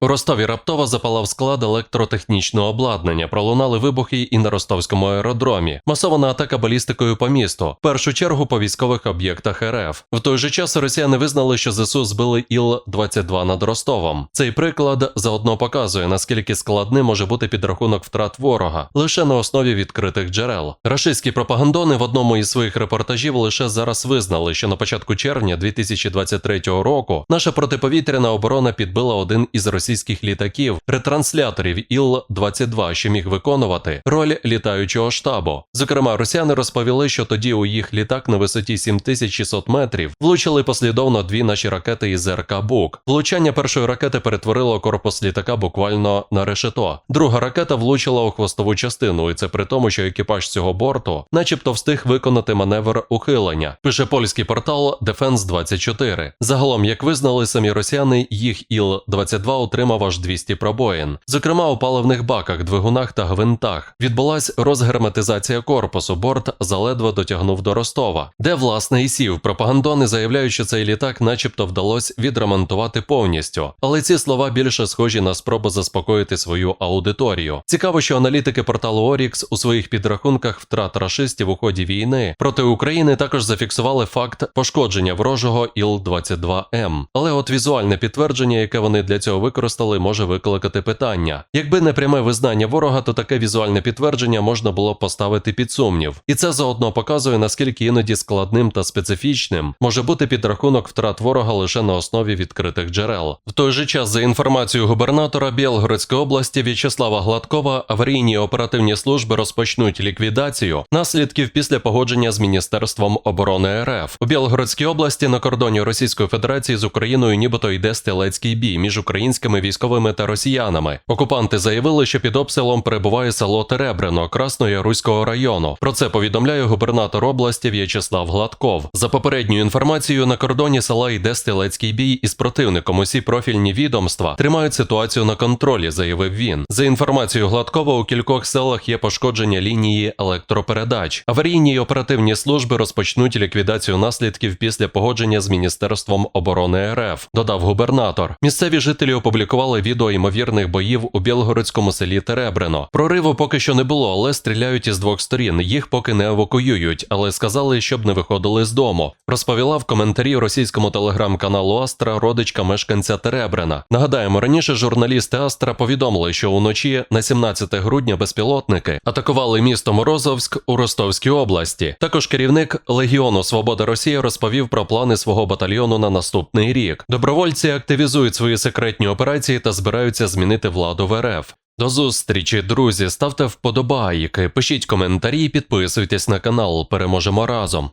У Ростові раптово запалав склад електротехнічного обладнання. Пролунали вибухи і на ростовському аеродромі. Масована атака балістикою по місту. В першу чергу по військових об'єктах РФ. В той же час росіяни визнали, що ЗСУ збили Іл-22 над Ростовом. Цей приклад заодно показує, наскільки складним може бути підрахунок втрат ворога лише на основі відкритих джерел. Рашистські пропагандони в одному із своїх репортажів лише зараз визнали, що на початку червня 2023 року наша протиповітряна оборона підбила один із російських літаків, ретрансляторів Іл-22, що міг виконувати роль літаючого штабу. Зокрема, росіяни розповіли, що тоді у їх літак на висоті 7600 метрів влучили послідовно дві наші ракети із РК Бук. Влучання першої ракети перетворило корпус літака буквально на решето. Друга ракета влучила у хвостову частину, і це при тому, що екіпаж цього борту, начебто, встиг виконати маневр ухилення. Пише польський портал Defense 24 Загалом, як визнали самі росіяни, їх Іл-22 отримав аж 200 пробоїн. Зокрема, у паливних баках, двигунах та гвинтах. Відбулась розгерметизація корпусу. Борт заледве дотягнув до Ростова, де власне і сів. Пропагандони заявляють, що цей літак, начебто, вдалося відремонтувати повністю. Але ці слова більше схожі на спробу заспокоїти свою аудиторію. Цікаво, що аналітики порталу Орікс у своїх підрахунках втрат рашистів у ході війни проти України також зафіксували факт пошкодження ворожого Іл-22М. Але от візуальне підтвердження, яке вони для цього використали, може викликати питання. Якби не пряме визнання ворога, то таке візуальне підтвердження можна було поставити під сумнів. І це заодно показує, наскільки іноді складним та специфічним може бути підрахунок втрат ворога лише на основі відкритих джерел. В той же час, за інформацією губернатора Білгородської області В'ячеслава Гладкова, аварійні оперативні служби розпочнуть ліквідацію наслідків після погодження з Міністерством оборони РФ у Білгородській області на кордоні Російської Федерації з Україною, нібито йде стрілецький бій між українськими військовими та росіянами. Окупанти заявили, що під обстрілом перебуває село Теребрено Краснояруського району. Про це повідомляє губернатор області В'ячеслав Гладков. За попередньою інформацією, на кордоні села йде стрілецький бій із противником. Усі профільні відомства тримають ситуацію на контролі, заявив він. За інформацією Гладкова, у кількох селах є пошкодження лінії електропередач. Аварійні й оперативні служби розпочнуть ліквідацію наслідків після погодження з Міністерством оборони РФ, додав губернатор. Місцеві жителі опублікували відео ймовірних боїв у білгородському селі Теребрено. Прориву поки що не було, але стріляють із двох сторін. Їх поки не евакуюють, але сказали, щоб не виходили з дому. Розповіла в коментарі російському телеграм-каналу Астра родичка мешканця Теребрена. Нагадаємо, раніше журналісти Астра повідомили, що уночі на 17 грудня безпілотники атакували місто Морозовськ у Ростовській області. Також керівник Легіону Свобода Росії розповів про плани свого батальйону на наступний рік. Добровольці активізують свої секретні операції та збираються змінити владу в РФ. До зустрічі, друзі. Ставте вподобайки, пишіть коментарі, підписуйтесь на канал. Переможемо разом.